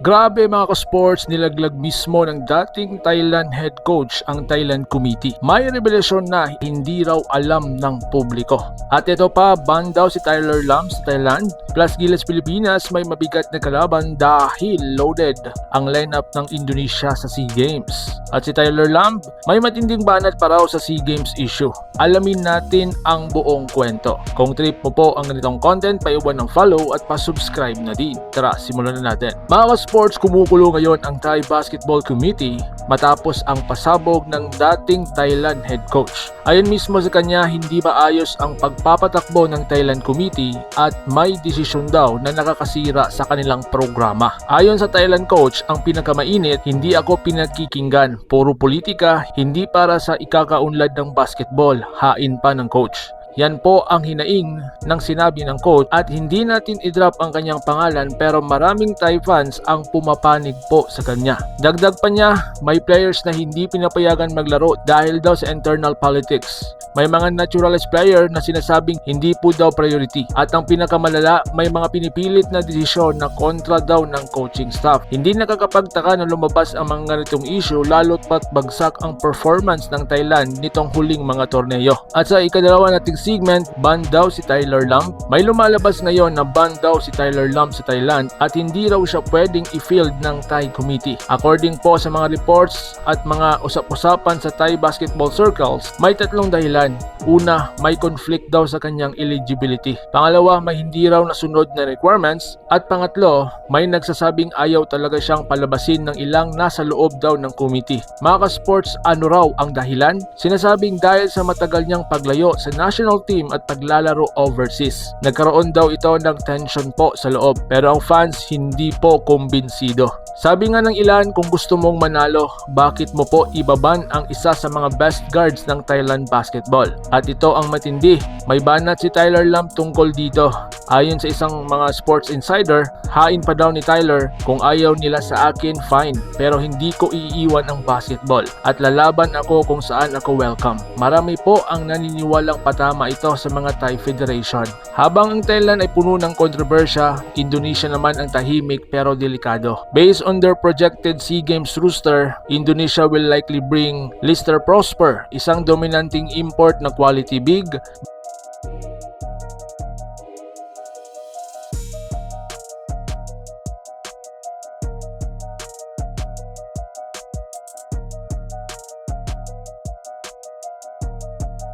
Grabe mga ka-sports, nilaglag mismo ng dating Thailand head coach ang Thailand Committee. May revelasyon na hindi raw alam ng publiko. At ito pa, ban daw si Tyler Lam sa Thailand. Plus Gilas Pilipinas may mabigat na kalaban dahil loaded ang lineup ng Indonesia sa SEA Games. At si Tyler Lamb may matinding banat pa raw sa SEA Games issue. Alamin natin ang buong kwento. Kung trip mo po ang ganitong content, paiwan ng follow at pa-subscribe na din. Tara, simulan na natin. Mga sports, kumukulo ngayon ang Thai Basketball Committee matapos ang pasabog ng dating Thailand head coach. Ayon mismo sa kanya, hindi maayos ang pagpapatakbo ng Thailand Committee at may desisyon daw na nakakasira sa kanilang programa. Ayon sa Thailand coach, ang pinakamainit, hindi ako pinakikinggan. Puro politika, hindi para sa ikakaunlad ng basketball, hain pa ng coach. Yan po ang hinaing ng sinabi ng coach at hindi natin i-drop ang kanyang pangalan pero maraming Thai fans ang pumapanig po sa kanya. Dagdag pa niya, may players na hindi pinapayagan maglaro dahil daw sa internal politics. May mga naturalized player na sinasabing hindi po daw priority. At ang pinakamalala, may mga pinipilit na desisyon na kontra daw ng coaching staff. Hindi nakakapagtaka na lumabas ang mga ganitong issue lalo't pat bagsak ang performance ng Thailand nitong huling mga torneo. At sa ikadalawa nating segment, ban daw si Tyler Lamb. May lumalabas ngayon na ban daw si Tyler Lamb sa Thailand at hindi raw siya pwedeng i-field ng Thai committee. According po sa mga reports at mga usap-usapan sa Thai basketball circles, may tatlong dahilan. Una, may conflict daw sa kanyang eligibility. Pangalawa, may hindi raw nasunod na requirements. At pangatlo, may nagsasabing ayaw talaga siyang palabasin ng ilang nasa loob daw ng committee. Mga ka-sports, ano raw ang dahilan? Sinasabing dahil sa matagal niyang paglayo sa national team at paglalaro overseas. Nagkaroon daw ito ng tension po sa loob pero ang fans hindi po kumbinsido. Sabi nga ng ilan kung gusto mong manalo, bakit mo po ibaban ang isa sa mga best guards ng Thailand basketball? At ito ang matindi, may banat si Tyler Lamb tungkol dito. Ayon sa isang mga sports insider, hain pa daw ni Tyler kung ayaw nila sa akin fine pero hindi ko iiwan ang basketball at lalaban ako kung saan ako welcome. Marami po ang naniniwalang patama ito sa mga Thai Federation. Habang ang Thailand ay puno ng kontrobersya, Indonesia naman ang tahimik pero delikado. Based on their projected SEA Games roster, Indonesia will likely bring Lister Prosper, isang dominanting import na quality big,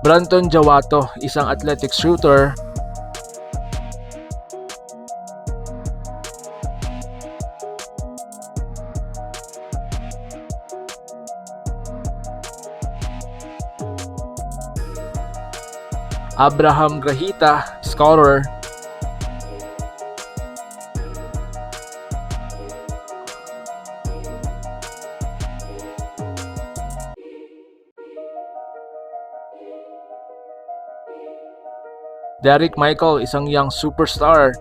Branton Jawato, isang athletic shooter, Abraham Grahita, scorer, Derek Michael, isang young superstar,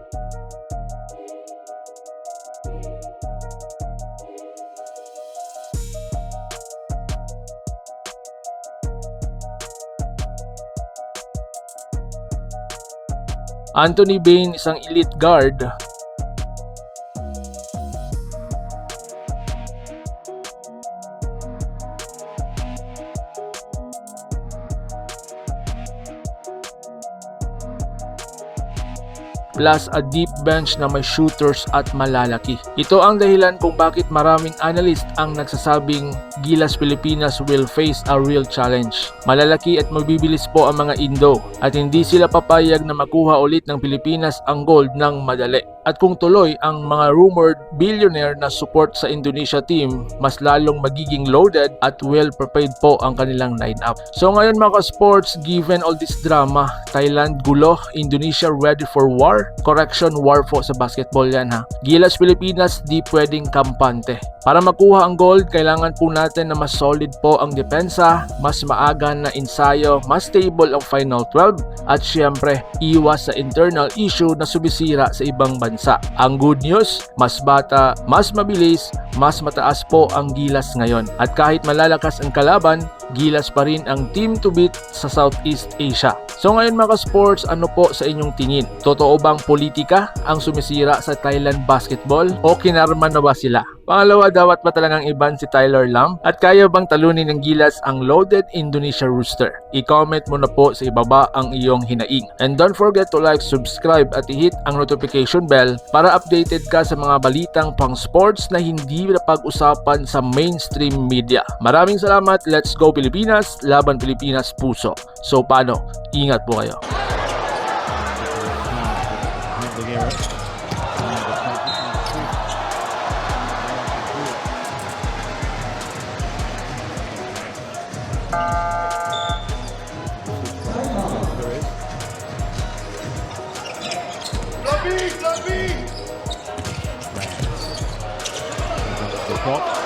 Anthony Bain, isang elite guard, plus a deep bench na may shooters at malalaki. Ito ang dahilan kung bakit maraming analyst ang nagsasabing Gilas Pilipinas will face a real challenge. Malalaki at mabibilis po ang mga Indo at hindi sila papayag na makuha ulit ng Pilipinas ang gold ng madali. At kung tuloy ang mga rumored billionaire na support sa Indonesia team, mas lalong magiging loaded at well prepared po ang kanilang lineup. So ngayon mga sports, given all this drama, Thailand gulo, Indonesia ready for war? Correction, war po sa basketball yan ha. Gilas Pilipinas di pwedeng kampante. Para makuha ang gold, kailangan po natin na mas solid po ang depensa, mas maaga na ensayo, mas stable ang final 12, at syempre, iwas sa internal issue na sumisira sa ibang bansa. Ang good news, mas bata, mas mabilis, mas mataas po ang gilas ngayon. At kahit malalakas ang kalaban, gilas pa rin ang team to beat sa Southeast Asia. So ngayon mga sports, ano po sa inyong tingin? Totoo bang politika ang sumisira sa Thailand basketball o kinarman na ba sila? Pangalawa, dapat ba talagang iban si Tyler Lam? At kaya bang talunin ng gilas ang loaded Indonesia Rooster? I-comment mo na po sa ibaba ang iyong hinaing. And don't forget to like, subscribe at i-hit ang notification bell para updated ka sa mga balitang pang sports na hindi na pag-usapan sa mainstream media. Maraming salamat. Let's go Pilipinas. Laban Pilipinas puso. So paano? Ingat po kayo. David, David! Right.